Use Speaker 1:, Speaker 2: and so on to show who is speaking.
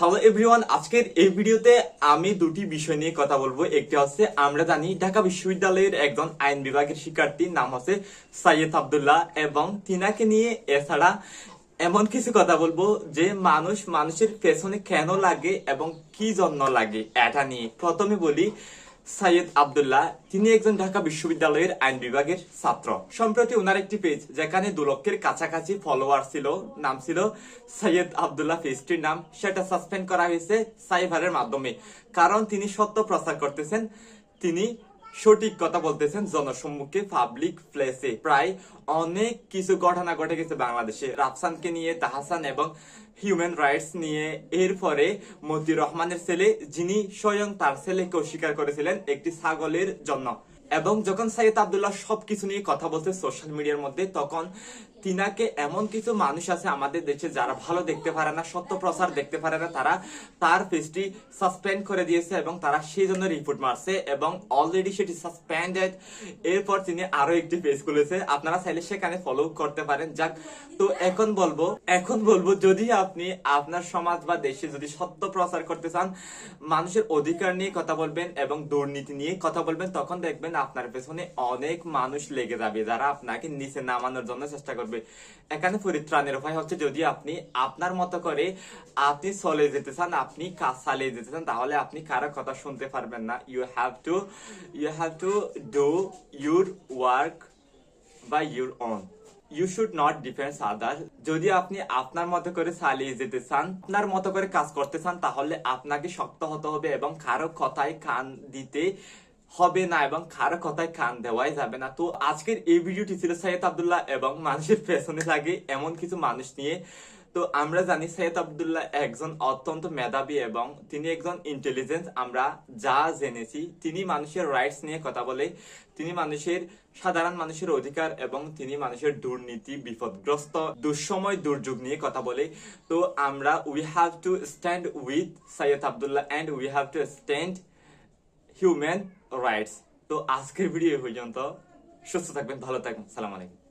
Speaker 1: Hello everyone আজকের এই ভিডিওতে আমি দুটি বিষয় নিয়ে কথা বলব। একটি হচ্ছে, আমরা জানি ঢাকা বিশ্ববিদ্যালয়ের একজন আইন বিভাগের শিক্ষার্থীর নাম হচ্ছে সাইয়েদ আবদুল্লাহ এবং তিনাকে নিয়ে এছাড়া এমন কিছু কথা বলব যে মানুষ মানুষের পেছনে কেন লাগে এবং কি জন্য লাগে, এটা নিয়ে। প্রথমে বলি সাইয়েদ আবদুল্লাহ, তিনি একজন ঢাকা বিশ্ববিদ্যালয়ের আইন বিভাগের ছাত্র। সম্প্রতি ওনার একটি পেজ যেখানে দু লক্ষের কাছাকাছি ফলোয়ার ছিল, নাম ছিল সাইয়েদ আবদুল্লাহ পেজটির নাম, সেটা সাসপেন্ড করা হয়েছে সাইভারের মাধ্যমে। কারণ তিনি সত্য প্রচার করতেছেন, তিনি সঠিক কথা বলতেছেন জনসম্মুখে পাবলিক প্লেসে প্রায় অনেক কিছু ঘটনা ঘটে গেছে বাংলাদেশে। রাফসানকে নিয়ে, তাহাসান এবং হিউম্যান রাইটস নিয়ে। এরপরে মতি রহমানের ছেলে, যিনি স্বয়ং তার ছেলেকে অস্বীকার করেছিলেন একটি ছাগলের জন্য। এবং যখন সাইয়েদ আবদুল্লাহ সবকিছু নিয়ে কথা বলছে সোশ্যাল মিডিয়ার মধ্যে, তখন তিনাকে এমন কিছু মানুষ আছে আমাদের দেশে যারা ভালো দেখতে পারে না, সত্য প্রচার দেখতে পারে না, তারা তার পেজটি সাসপেন্ড করে দিয়েছে এবং তারা সেই জন্য রিপোর্ট মারছে এবং অলরেডি সেটি সাসপেন্ডেড এরপর তিনি আরও একটি পেজ খুলেছে। আপনারা চাইলে সেখানে ফলো করতে পারেন। যাক, তো এখন বলব এখন বলব যদি আপনি আপনার সমাজ বা দেশে যদি সত্য প্রচার করতে চান, মানুষের অধিকার নিয়ে কথা বলবেন এবং দুর্নীতি নিয়ে কথা বলবেন, তখন দেখবেন আপনার পেছনে অনেক মানুষ লেগে যাবে যারা আপনাকে নিচে নামানোর জন্য চেষ্টা করবে। এখানে পরিত্রাণের উপায় হচ্ছে যদি আপনি আপনার মতো করে আপনি চলে যেতে চান, আপনি কাজ চালিয়ে যেতে চান, তাহলে আপনি কারও কথা শুনতে পারবেন না। You have to you have to do your work by your own you should not defence other যদি আপনি আপনার মতো করে চালিয়ে যেতে চান, আপনার মতো করে কাজ করতে চান, তাহলে আপনাকে শক্ত হতে হবে এবং কারও কথায় কান দিতে হবে না এবং কারও কথায় কান দেওয়াই যাবে না। তো আজকের এই ভিডিওটি ছিল সৈয়দ আব্দুল্লাহ এবং মানুষের পেছনে লাগে এমন কিছু মানুষ নিয়ে। তো আমরা জানি সৈয়দ আব্দুল্লাহ একজন অত্যন্ত মেধাবী এবং তিনি একজন ইন্টেলিজেন্স আমরা যা জেনেছি, তিনি মানুষের রাইটস নিয়ে কথা বলে, তিনি মানুষের সাধারণ মানুষের অধিকার এবং তিনি মানুষের দুর্নীতি, বিপদগ্রস্ত, দুঃসময় দুর্যোগ নিয়ে কথা বলে। তো আমরা we have to stand with Syed Abdullah and we have to stand human rights তো আজকের ভিডিও পর্যন্ত। সুস্থ থাকবেন ভালো থাকবেন। সালাম আলাইকুম।